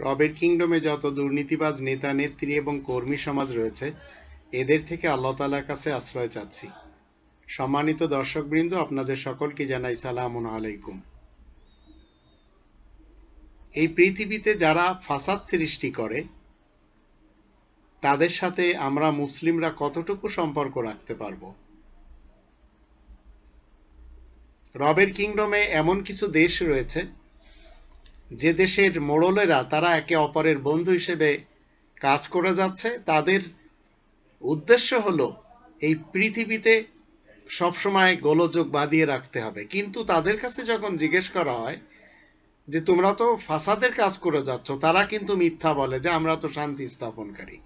রবের কিংডমে যত দুর্নীতিবাজ নেতা, নেত্রী এবং কর্মী সমাজ রয়েছে, এদের থেকে আল্লাহ তালার কাছে আশ্রয় চাচ্ছি। সম্মানিত দর্শকবৃন্দ, আপনাদের সকলকে জানাই সালামুন আলাইকুম। এই পৃথিবীতে যারা ফাসাদ সৃষ্টি করে, তাদের সাথে আমরা মুসলিমরা কতটুকু সম্পর্ক রাখতে পারব? রবের কিংডমে এমন কিছু দেশ রয়েছে যে দেশের মোড়লেরা তারা একে অপরের বন্ধু হিসেবে কাজ করে যাচ্ছে, তাদের উদ্দেশ্য হলো এই পৃথিবীতে সবসময় গোলযোগ বাঁধিয়ে রাখতে হবে। কিন্তু তাদের কাছে যখন জিজ্ঞেস করা হয় যে, তোমরা তো ফাসাদের কাজ করে যাচ্ছ তারা কিন্তু মিথ্যা বলে যে, আমরা তো শান্তি স্থাপনকারী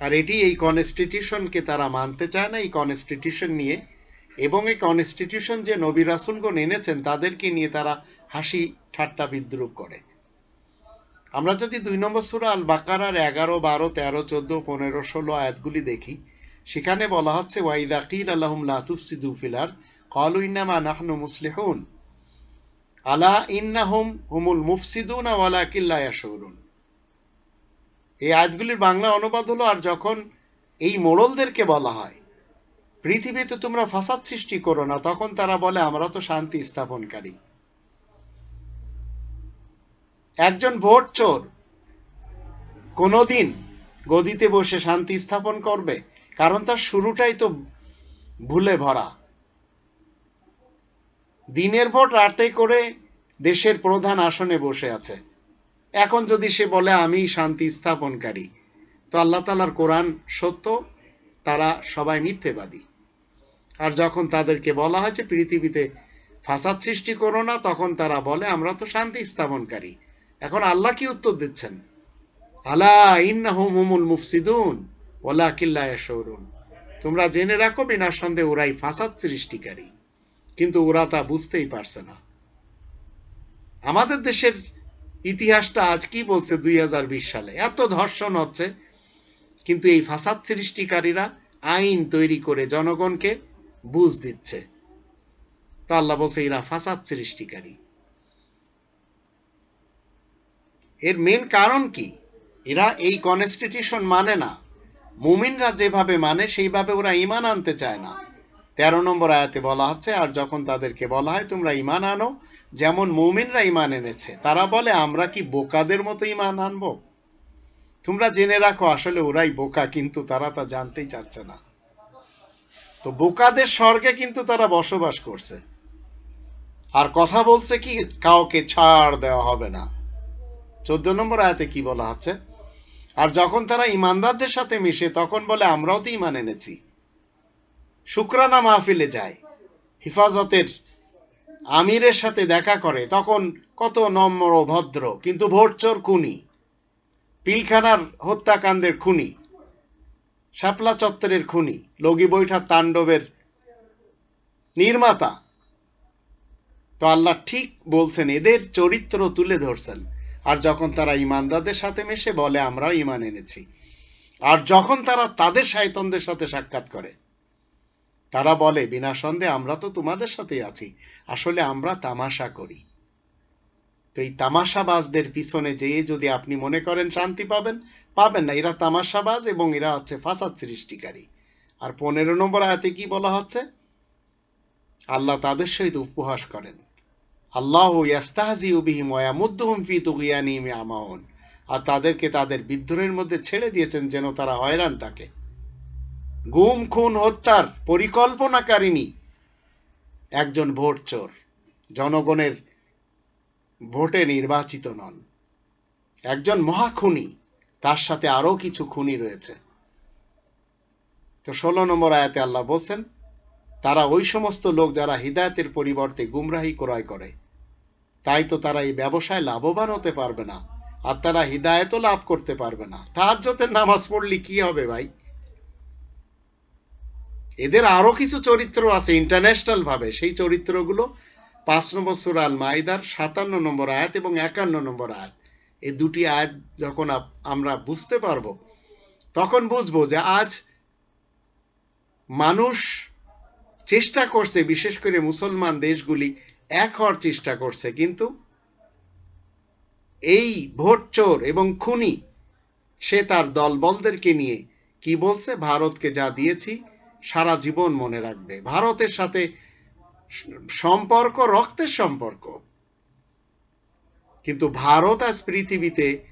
আর এটি এই কনস্টিটিউশনকে তারা মানতে চায় না। এই কনস্টিটিউশন নিয়ে এবং এই কনস্টিটিউশন যে নবী রাসুলগণ এনেছেন, তাদেরকে নিয়ে তারা হাসি ঠাট্টা বিদ্রুপ করে। আমরা যদি দুই নম্বর সুরা আল বাকারার এগারো, বারো, তেরো, চোদ্দ, পনেরো, ষোলো আয়াতগুলি দেখি, সেখানে বলা হচ্ছে ওয়াইদা কিল আল্লাহুম লাতুফসিদু ফিলার নাহনু মুসলিহুন আলা ইন্নাহুম হুমুল মুফসিদুন ওয়ালা কিল্লা ইয়াশউরুন এই আয়াতগুলির বাংলা অনুবাদ হলো, আর যখন এই মোড়লদেরকে বলা হয় পৃথিবীতে তোমরা ফাসাদ সৃষ্টি করো না, তখন তারা বলে, আমরা তো শান্তি স্থাপনকারী। একজন ভোট চোর কোনোদিন গদিতে বসে শান্তি স্থাপন করবে, কারণ তার শুরুটাই তো ভুলে ভরা। দিনের ভোট রাতে করে দেশের প্রধান আসনে বসে আছে। এখন যদি সে বলে আমি শান্তি স্থাপনকারী, তো আল্লাহ তালার কোরআন সত্য? তারা সবাই মিথ্যেবাদী। আর যখন তাদেরকে বলা হয়েছে, পৃথিবীতে ফাসাদ সৃষ্টি করো না, তখন তারা বলে, আমরা তো শান্তি স্থাপনকারী। এখন আল্লাহ কি উত্তর দিচ্ছেন? আলা তোমরা জেনে রাখো, বিনা সন্দেহে ওরাই ফাসাদ সৃষ্টিকারী। কিন্তু ওরা তা বুঝতেই পারছে না। আমাদের দেশের ইতিহাসটা আজ কি বলছে দুই হাজার বিশ সালে? এত ধর্ষণ হচ্ছে, কিন্তু এই ফাসাদ সৃষ্টিকারীরা আইন তৈরি করে জনগণকে বুঝ দিচ্ছে। তো আল্লাহ বলছে, এরা ফাসাদ সৃষ্টিকারী। এর মেন কারণ কি? এরা এই কনস্টিটিউশন মানে না। মুমিনরা যেভাবে মানে সেইভাবে ওরা ইমান আনতে চায় না। তেরো নম্বর আয়াতে বলা হচ্ছে, আর যখন তাদেরকে বলা হয়, তোমরা ইমান আনো। যেমন মুমিনরা ইমান এনেছে, তারা বলে, আমরা কি বোকাদের মতো ইমান আনব? তোমরা জেনে রাখো, আসলে ওরাই বোকা, কিন্তু তারা তা জানতেই চাচ্ছে না। তো বোকাদের স্বর্গে কিন্তু তারা বসবাস করছে। আর কথা বলছে কি, কাউকে ছাড় দেওয়া হবে না। চোদ্দ নম্বর আয়াতে কি বলা হচ্ছে আর যখন তারা ইমানদারদের সাথে মিশে, তখন বলে, আমরাও তো ইমান এনেছি। শুক্রানা মাহফিলে যায় হিফাজতের আমিরের সাথে দেখা করে। তখন কত নম্র, ভদ্র, কিন্তু ভোটচোর খুনি পিলখানার হত্যাকাণ্ডের খুনি, শাপলা চত্বরের খুনি, লগি বৈঠার তাণ্ডবের নির্মাতা। তো আল্লাহ ঠিক বলছেন, এদের চরিত্র তুলে ধরছেন। আর যখন তারা ইমানদারদের সাথে মেশে বলে, আমরাও ইমান এনেছি। আর যখন তারা তাদের শায়তনদের সাথে সাক্ষাৎ করে, তারা বলে, বিনা সন্দেহে আমরা তো তোমাদের সাথেই আছি। আসলে আমরা তামাশা করি। তো এই তামাশাবাজদের পিছনে যেয়ে যদি আপনি মনে করেন শান্তি পাবেন পাবেন না। এরা তামাশাবাজ এবং এরা হচ্ছে ফাসাদ সৃষ্টিকারী। আর পনেরো নম্বর আয়াতে কি বলা হচ্ছে? আল্লাহ তাদের সহিত উপহাস করেন। আল্লাহ ইয়াস্তাহাজি বিহিম ওয়ামুদ্দুহুম ফি তুগিয়ানিহিম আমাউন আর তাদেরকে তাদের বিদ্রোহের মধ্যে ছেড়ে দিয়েছেন যেন তারা হয়রান থাকে। গুম, খুন, হত্যার পরিকল্পনাকারিনী একজন ভোট চোর। জনগণের ভোটে নির্বাচিত নন। একজন মহাখুনি, তার সাথে আরও কিছু খুনি রয়েছে। তো ষোলো নম্বর আয়াতে আল্লাহ বলছেন, তারা ওই সমস্ত লোক যারা হৃদায়তের পরিবর্তে গুমরাহি ক্রয় করে, তাই তো তারা এই ব্যবসায় লাভবান হতে পারবে না, আর তারা হৃদায়তও লাভ করতে পারবে না। তাহাজ্জতের নামাজ পড়লে কি হবে ভাই? এদের আরও কিছু চরিত্র আছে ইন্টারন্যাশনাল ভাবে। সেই চরিত্রগুলো পাঁচ নম্বর সুরাল মাইদার সাতান্ন নম্বর আয়াত এবং একান্ন নম্বর আয়াত। এই দুটি আয়াত যখন আমরা বুঝতে পারব, তখন বুঝব যে আজ মানুষ চেষ্টা করছে, বিশেষ করে মুসলমান দেশগুলি এক হওয়ার চেষ্টা করছে, কিন্তু এই ভোট চোর এবং খুনি, সে তার দলবলদেরকে নিয়ে কি বলছে? ভারতকে যা দিয়েছি, সারা জীবন মনে রাখবে। ভারতের সাথে সম্পর্ক, রক্তের সম্পর্ক। কিন্তু ভারত আজ পৃথিবীতে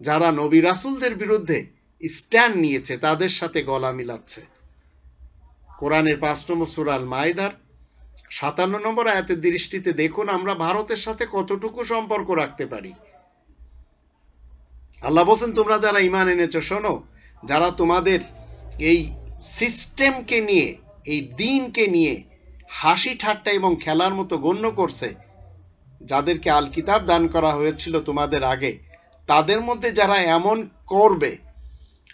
যারা নবী রাসুলদের বিরুদ্ধে স্ট্যান্ড নিয়েছে, তাদের সাথে গলা মিলাচ্ছে। কোরআনের পাঁচ নম্বর সুরাল মাইদার সাতান্ন নম্বর আয়াতের দৃষ্টিতে দেখুন, আমরা ভারতের সাথে কতটুকু সম্পর্ক রাখতে পারি। আল্লাহ বলছেন, তোমরা যারা ইমান এনেছো, শোনো, যারা তোমাদের এই সিস্টেমকে নিয়ে, এই দিনকে নিয়ে হাসি ঠাট্টা এবং খেলার মতো গণ্য করছে, যাদেরকে আল কিতাব দান করা হয়েছিল তোমাদের আগে, তাদের মধ্যে যারা এমন করবে,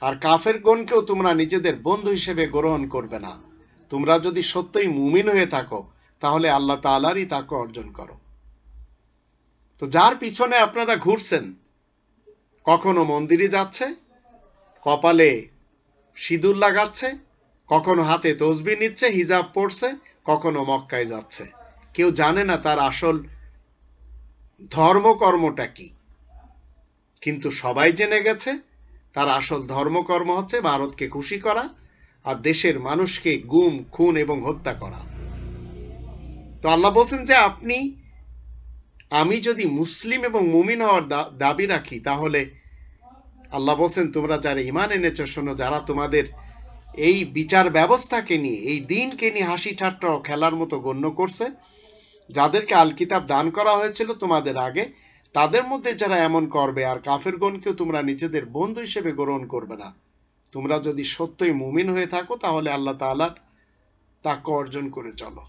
আর কাফের গণকেও তোমরা নিজেদের বন্ধু হিসেবে গ্রহণ করবে না। তোমরা যদি সত্যই মুমিন হয়ে থাকো, তাহলে আল্লাহ তালারই তাকে অর্জন করো। তো যার পিছনে আপনারা ঘুরছেন, কখনো মন্দিরে যাচ্ছে, কপালে সিঁদুর লাগাচ্ছে, কখনো হাতে তসবি নিচ্ছে, হিজাব পড়ছে কখনো মক্কায় যাচ্ছে। কেউ জানে না তার আসল ধর্মকর্মটা কি। কিন্তু সবাই জেনে গেছে, তার আসল ধর্মকর্ম হচ্ছে ভারতকে খুশি করা আর দেশের মানুষকে গুম, খুন এবং হত্যা করা। তো আল্লাহ বলছেন যে আপনি, আমি যদি মুসলিম এবং মুমিন হওয়ার দাবি রাখি, তাহলে আল্লাহ বলছেন, তোমরা যারা ইমান এনেছ, শোনো, যারা তোমাদের এই বিচার ব্যবস্থাকে নিয়ে, এই দিনকে নিয়ে হাসি ঠাট্টা খেলার মতো গণ্য করছে। যাদেরকে আল কিতাব দান করা হয়েছিল তোমাদের আগে, তাদের মধ্যে যারা এমন করবে আর কাফেরগণকেও তোমরা নিজেদের বন্ধু হিসেবে গ্রহণ করবে না। তোমরা যদি সত্যই মুমিন হয়ে থাকো, তাহলে আল্লাহ তাআলার তাকে অর্জন করে চলো।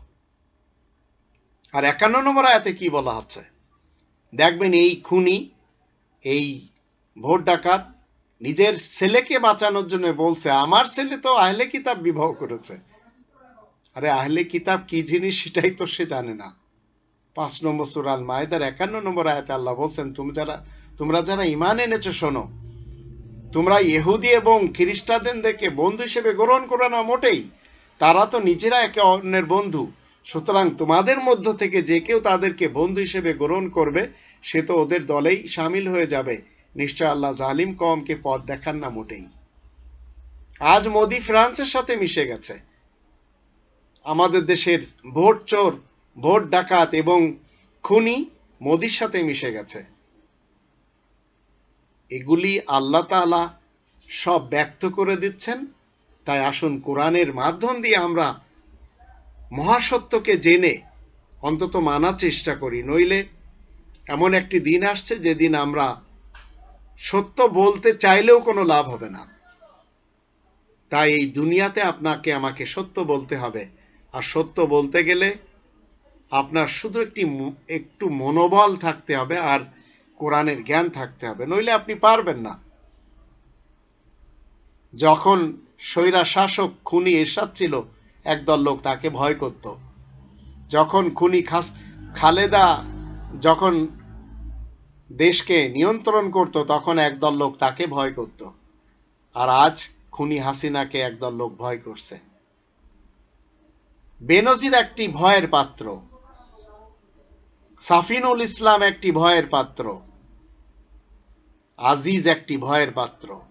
আর একান্ন নম্বর আয়াতে কি বলা হচ্ছে? দেখবেন এই খুনি, এই ভোট ডাকাত নিজের ছেলেকে বাঁচানোর জন্য বলছে, আমার ছেলে তো আহলে কিতাব বিবাহ করেছে। আরে, আহলে কিতাব কি জিনিস সেটাই তো সে জানে না। পাঁচ নম্বর সুরাল মায়েদার একান্ন নম্বর আয়াতে আল্লাহ বলছেন, তুমি যারা, তোমরা যারা ইমান এনেছো, শোনো। তোমরা ইহুদি এবং খ্রিস্টানদেরকে বন্ধু হিসেবে গ্রহণ করো না মোটেই। তারা তো নিজেরা একে অন্যের বন্ধু। সুতরাং তোমাদের মধ্য থেকে যে কেউ তাদেরকে বন্ধু হিসেবে গ্রহণ করবে, সে তো ওদের দলেই সামিল হয়ে যাবে। নিশ্চয় আল্লাহ জালিম কমকে পথ দেখান না মোটেই। আজ মোদি ফ্রান্সের সাথে মিশে গেছে। আমাদের দেশের ভোট চোর, ভোট ডাকাত এবং খুনি মোদির সাথে মিশে গেছে। এগুলি আল্লাহ তালা সব ব্যক্ত করে দিচ্ছেন। তাই আসুন কোরআনের মাধ্যম দিয়ে আমরা মহাসত্যকে জেনে অন্তত মানার চেষ্টা করি। নইলে এমন একটি দিন আসছে যেদিন আমরা সত্য বলতে চাইলেও কোনো লাভ হবে না। তাই এই দুনিয়াতে আপনাকে আমাকে সত্য বলতে হবে। আর সত্য বলতে গেলে আপনার শুধু একটি একটু মনোবল থাকতে হবে আর কোরআনের জ্ঞান থাকতে হবে। নইলে আপনি পারবেন না। যখন স্বৈরা শাসক খুনি এরশাদ ছিল, একদল লোক তাকে ভয় করত। যখন খুনি খাস, খালেদা যখন দেশকে নিয়ন্ত্রণ করত তখন একদল লোক তাকে ভয় করত। আর আজ খুনি হাসিনাকে একদল লোক ভয় করছে। বেনজির একটি ভয়ের পাত্র। সাফিনুল ইসলাম একটি ভয়ের পাত্র। আজিজ একটি ভয়ের পাত্র।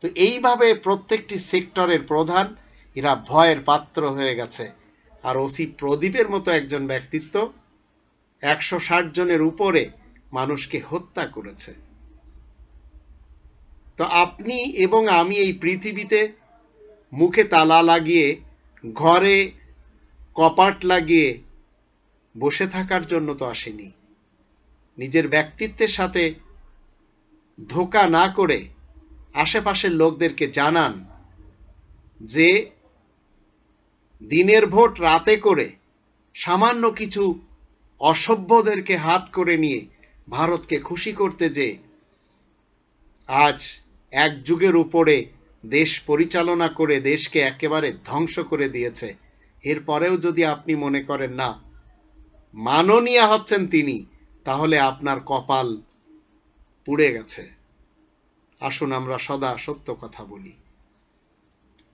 তো এইভাবে প্রত্যেকটি সেক্টরের প্রধান, এরা ভয়ের পাত্র হয়ে গেছে। আর ওসি প্রদীপের মতো একজন ব্যক্তিত্ব একশো ষাট জনের উপরে মানুষকে হত্যা করেছে। তো আপনি এবং আমি এই পৃথিবীতে মুখে তালা লাগিয়ে, ঘরে কপাট লাগিয়ে বসে থাকার জন্য তো আসেনি। নিজের ব্যক্তিত্বের সাথে ধোকা না করে আশেপাশের লোকদেরকে জানান যে, দিনের ভোট রাতে করে সামান্য কিছু অসভ্যদেরকে হাত করে নিয়ে ভারতকে খুশি করতে যে আজ এক যুগের উপরে দেশ পরিচালনা করে দেশকে একেবারে ধ্বংস করে দিয়েছে। এরপরেও যদি আপনি মনে করেন, না, মাননীয়া হচ্ছেন তিনি, তাহলে আপনার কপাল পুড়ে গেছে। আসুন আমরা সদা সত্য কথা বলি।